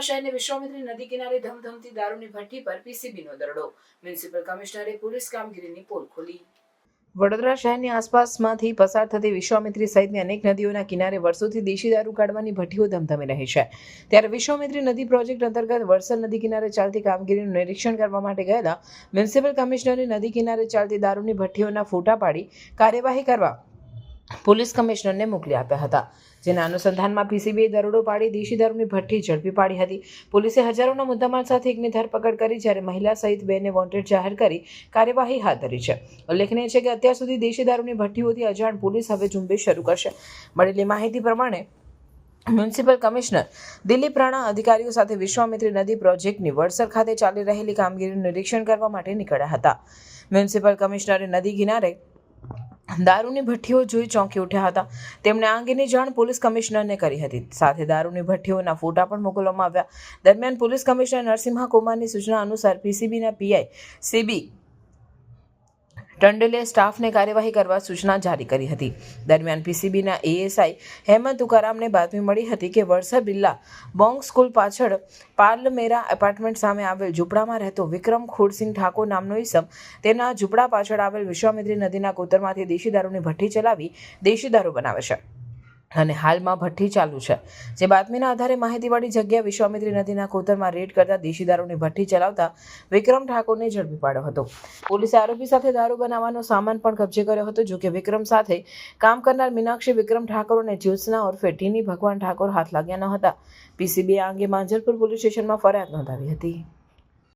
શહેરની વિશ્વામિત્રી નદી કિનારે ધમધમતી દારૂની ભઠ્ઠી પર પીસીબીનો દરોડો. મ્યુનિસિપલ કમિશનરે પોલીસ કામગીરીની પોલ ખોલી. વડોદરા શહેરની આસપાસમાંથી પસાર થતી વિશ્વામિત્રી સહિતની અનેક નદીઓના કિનારે વર્ષોથી દેશી દારૂ કાઢવાની ભઠ્ઠીઓ ધમધમી રહી છે. ત્યારે વિશ્વામિત્રી નદી પ્રોજેક્ટ અંતર્ગત વરસદ નદી કિનારે ચાલતી કામગીરીનું નિરીક્ષણ કરવા માટે ગયેલા મ્યુનિસિપલ કમિશનરે નદી કિનારે ચાલતી દારૂની ભઠ્ઠીઓના ફોટા પાડી કાર્યવાહી કરવા પોલીસ કમિશનરને મોકલી આપ્યા હતા. જેના અનુસંધાનમાં પીસીબીએ દરોડો પાડી દેશી દારૂની ભઠ્ઠી ઝડપી પાડી હતી. પોલીસે હજારોના મુદ્દામાલ સાથે એકની ધરપકડ કરી, જ્યારે મહિલા સહિત બેને વોન્ટેડ જાહેર કરી કાર્યવાહી હાથ ધરી છે. ઉલ્લેખનીય છે કે અત્યાર સુધી દેશી દારૂની ભઠ્ઠીઓથી અજાણ પોલીસ હવે ઝુંબેશ શરૂ કરશે. મળેલી માહિતી પ્રમાણે મ્યુનિસિપલ કમિશનર દિલીપ રાણા અધિકારીઓ સાથે વિશ્વામિત્રી નદી પ્રોજેક્ટની વડસર ખાતે ચાલી રહેલી કામગીરીનું નિરીક્ષણ કરવા માટે નીકળ્યા હતા. મ્યુનિસિપલ કમિશનરે નદી કિનારે દારૂની ભઠ્ઠીઓ જોઈ ચોંકી ઉઠ્યા હતા. તેમણે આ અંગેની જાણ પોલીસ કમિશનરને કરી હતી. સાથે દારૂની ભઠ્ઠીઓના ફોટા પણ મોકલવામાં આવ્યા. દરમિયાન પોલીસ કમિશનર નરસિંહા કુમારની સૂચના અનુસાર પીસીબીના પીઆઈ સીબી ટંડેલે સ્ટાફને કાર્યવાહી કરવા સૂચના જારી કરી હતી. દરમિયાન પીસીબીના એએસઆઈ હેમંત તુકારામને બાતમી મળી હતી કે વડસર બિલ્લા બોંગ સ્કૂલ પાછળ પાર્લમેરા એપાર્ટમેન્ટ સામે આવેલ ઝૂંપડામાં રહેતો વિક્રમ ખોડસિંહ ઠાકોર નામનો ઈસમ તેના ઝૂંપડા પાછળ આવેલ વિશ્વામિત્રી નદીના કોતરમાંથી દેશી દારૂની ભઠ્ઠી ચલાવી દેશી દારૂ બનાવે છે. અને હાલમાં ભઠ્ઠી ચાલુ છે. જે બાતમીના આધારે માહિતીવાળી જગ્યા વિશ્વામિત્રી નદીના કોતરમાં રેડ કરતા દેશી દારૂની ભઠ્ઠી ચલાવતા વિક્રમ ઠાકોરને ઝડપી પાડ્યો હતો. પોલીસે આરોપી સાથે દારૂ બનાવવાનો સામાન પણ કબજે કર્યો હતો, જોકે વિક્રમ સાથે કામ કરનાર મીનાક્ષી વિક્રમ ઠાકોર અને જ્યોત્સના ઉર્ફે ટીની ભગવાન ઠાકોર હાથ લાગ્યા ન હતા. પીસીબી આ અંગે માંજલપુર પોલીસ સ્ટેશનમાં ફરિયાદ નોંધાવી હતી.